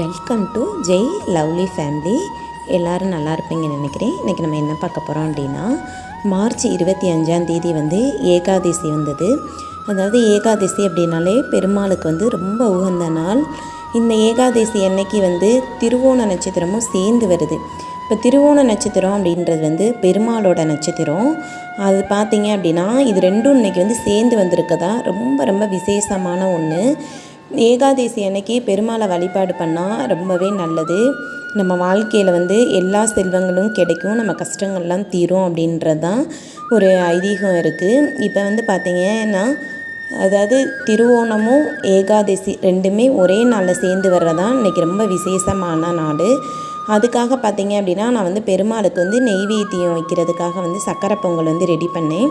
Welcome to Jai lovely family எல்லோரும் நல்லா இருப்பீங்கன்னு நினைக்கிறேன். இன்றைக்கி நம்ம என்ன பார்க்க போகிறோம் அப்படின்னா மார்ச் இருபத்தி அஞ்சாம் தேதி வந்து ஏகாதசி வந்தது. அதாவது ஏகாதசி அப்படின்னாலே பெருமாளுக்கு வந்து ரொம்ப உகந்த நாள். இந்த ஏகாதசி அன்னைக்கு வந்து திருவோண நட்சத்திரமும் சேர்ந்து வருது. இப்போ திருவோண நட்சத்திரம் அப்படின்றது வந்து பெருமாளோட நட்சத்திரம். அது பார்த்தீங்க அப்படின்னா இது ரெண்டும் இன்னைக்கு வந்து சேர்ந்து வந்திருக்கதா? ரொம்ப ரொம்ப விசேஷமான ஒன்று ஏகாதசி அன்னைக்கு பெருமாளை வழிபாடு பண்ணால் ரொம்பவே நல்லது. நம்ம வாழ்க்கையில் வந்து எல்லா செல்வங்களும் கிடைக்கும். நம்ம கஷ்டங்கள்லாம் தீரும் அப்படின்றது தான் ஒரு ஐதீகம் இருக்குது இப்போ வந்து பார்த்திங்கன்னா அதாவது திருவோணமும் ஏகாதசி ரெண்டுமே ஒரே நாளில் சேர்ந்து வர்றதான் இன்றைக்கி ரொம்ப விசேஷமான நாடு அதுக்காக பார்த்தீங்க அப்படின்னா நான் வந்து பெருமாளுக்கு வந்து நெய்வேத்தியம் வைக்கிறதுக்காக வந்து சக்கரை பொங்கல் வந்து ரெடி பண்ணேன்.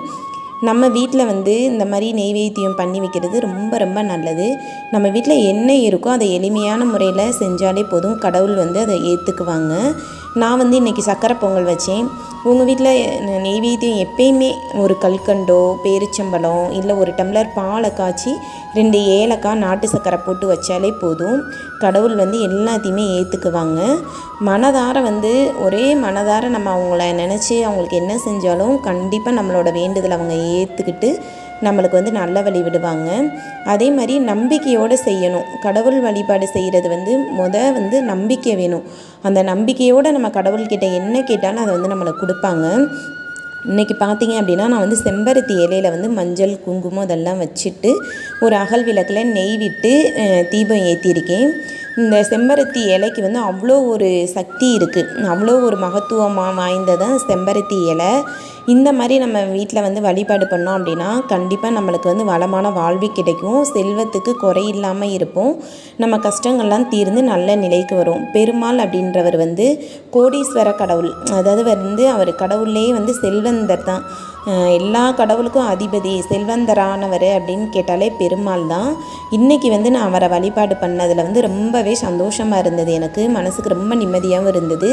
நம்ம வீட்டில் வந்து இந்த மாதிரி நெய்வேத்தியம் பண்ணி வைக்கிறது ரொம்ப ரொம்ப நல்லது. நம்ம வீட்டில் என்ன இருக்கோ அதை எளிமையான முறையில் செஞ்சாலே போதும். கடவுள் வந்து அதை ஏற்றுக்குவாங்க நான் வந்து இன்றைக்கி சக்கரை பொங்கல் வச்சேன். உங்கள் வீட்டில் நெய்வேத்தியம் எப்பயுமே ஒரு கல்கண்டோ பேரிச்சம்பழம் இல்லை ஒரு டம்ளர் பாலை காய்ச்சி ரெண்டு ஏலக்காய் நாட்டு சக்கரை போட்டு வச்சாலே போதும். கடவுள் வந்து எல்லாத்தையுமே ஏற்றுக்குவாங்க மனதார வந்து ஒரே மனதார நம்ம அவங்கள நினச்சி அவங்களுக்கு என்ன செஞ்சாலும் கண்டிப்பாக நம்மளோட வேண்டுதல் அவங்க ஏற்றுக்கிட்டு நம்மளுக்கு வந்து நல்ல வழி விடுவாங்க. அதே மாதிரி நம்பிக்கையோடு செய்யணும். கடவுள் வழிபாடு செய்கிறது வந்து முத வந்து நம்பிக்கை வேணும். அந்த நம்பிக்கையோடு நம்ம கடவுள்கிட்ட என்ன கேட்டாலும் அதை வந்து நம்மளுக்கு கொடுப்பாங்க. இன்றைக்கி பார்த்தீங்க அப்படின்னா நான் வந்து செம்பருத்தி இலையில் வந்து மஞ்சள் குங்குமம் அதெல்லாம் வச்சுட்டு ஒரு அகல் விளக்கில் நெய் விட்டு தீபம் ஏற்றியிருக்கேன் இந்த செம்பருத்தி இலைக்கு வந்து அவ்வளோ ஒரு சக்தி இருக்குது அவ்வளோ ஒரு மகத்துவமாக வாய்ந்ததான் செம்பருத்தி இலை. இந்த மாதிரி நம்ம வீட்டில் வந்து வழிபாடு பண்ணோம் அப்படின்னா கண்டிப்பாக நம்மளுக்கு வந்து வளமான வாழ்வு கிடைக்கும். செல்வத்துக்கு குறை இல்லாமல் இருப்போம். நம்ம கஷ்டங்கள்லாம் தீர்ந்து நல்ல நிலைக்கு வரும். பெருமாள் அப்படின்றவர் வந்து கோடீஸ்வர கடவுள். அதாவது வந்து அவர் கடவுள்லேயே வந்து செல்வந்தர் தான். எல்லா கடவுளுக்கும் அதிபதி செல்வந்தரானவர் அப்படின்னு கேட்டாலே பெருமாள் தான். இன்றைக்கி வந்து நான் அவரை வழிபாடு பண்ணதில் வந்து ரொம்பவே சந்தோஷமாக இருந்தது எனக்கு. மனசுக்கு ரொம்ப நிம்மதியாகவும் இருந்தது.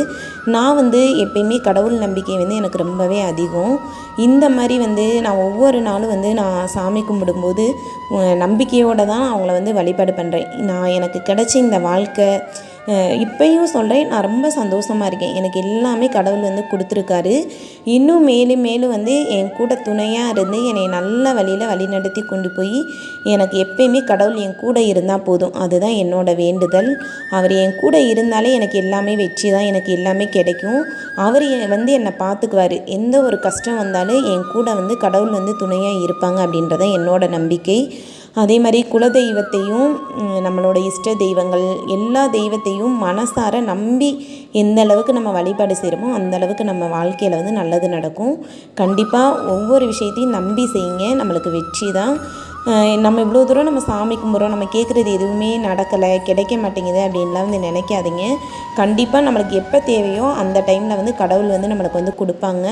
நான் வந்து எப்பயுமே கடவுள் நம்பிக்கை வந்து எனக்கு ரொம்பவே அதிகம். இந்த மாதிரி வந்து நான் ஒவ்வொரு நாளும் வந்து நான் சாமி கும்பிடும்போது நம்பிக்கையோடு தான் அவங்கள வந்து வழிபாடு பண்ணுறேன் நான் எனக்கு கிடைச்ச இந்த வாழ்க்கை இப்பையும் சொல்கிறேன் நான் ரொம்ப சந்தோஷமாக இருக்கேன். எனக்கு எல்லாமே கடவுள் வந்து கொடுத்துருக்காரு. இன்னும் மேலும் மேலும் வந்து என் கூட துணையாக இருந்து என்னை நல்ல வழியில் வழி நடத்தி கொண்டு போய் எனக்கு எப்பயுமே கடவுள் என் கூட இருந்தால் போதும். அதுதான் என்னோட வேண்டுதல். அவர் என் கூட இருந்தாலே எனக்கு எல்லாமே வெற்றி தான் எனக்கு எல்லாமே கிடைக்கும். அவர் வந்து என்னை பார்த்துக்குவார். எந்த ஒரு கஷ்டம் வந்தாலும் என் கூட வந்து கடவுள் வந்து துணையாக இருப்பாங்க அப்படின்றதான் என்னோட நம்பிக்கை. அதே மாதிரி குலதெய்வத்தையும் நம்மளோட இஷ்ட தெய்வங்கள் எல்லா தெய்வத்தையும் மனசார நம்பி எந்த அளவுக்கு நம்ம வழிபாடு செய்கிறோமோ அந்த அளவுக்கு நம்ம வாழ்க்கையில் வந்து நல்லது நடக்கும். கண்டிப்பாக ஒவ்வொரு விஷயத்தையும் நம்பி செய்யுங்க. நம்மளுக்கு வெற்றி தான். நம்ம இவ்வளோ தூரம் நம்ம சாமி கும்பிட்றோம் நம்ம கேட்குறது எதுவுமே நடக்கலை கிடைக்க மாட்டேங்குது அப்படின்லாம் வந்து நினைக்காதீங்க. கண்டிப்பாக நம்மளுக்கு எப்போ தேவையோ அந்த டைமில் வந்து கடவுள் வந்து நம்மளுக்கு வந்து கொடுப்பாங்க.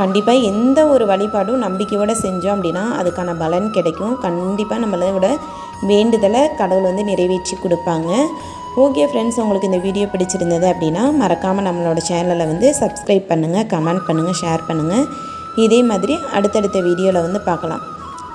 கண்டிப்பாக எந்த ஒரு வழிபாடும் நம்பிக்கையோடு செஞ்சோம் அப்படின்னா அதுக்கான பலன் கிடைக்கும். கண்டிப்பாக நம்மளோட வேண்டுதலை கடவுள் வந்து நிறைவேற்றி கொடுப்பாங்க. ஓகே ஃப்ரெண்ட்ஸ் உங்களுக்கு இந்த வீடியோ பிடிச்சிருந்தது அப்படின்னா மறக்காமல் நம்மளோட சேனலை வந்து சப்ஸ்கிரைப் பண்ணுங்கள் கமெண்ட் பண்ணுங்கள் ஷேர் பண்ணுங்கள் இதே மாதிரி அடுத்தடுத்த வீடியோவில் வந்து பார்க்கலாம்.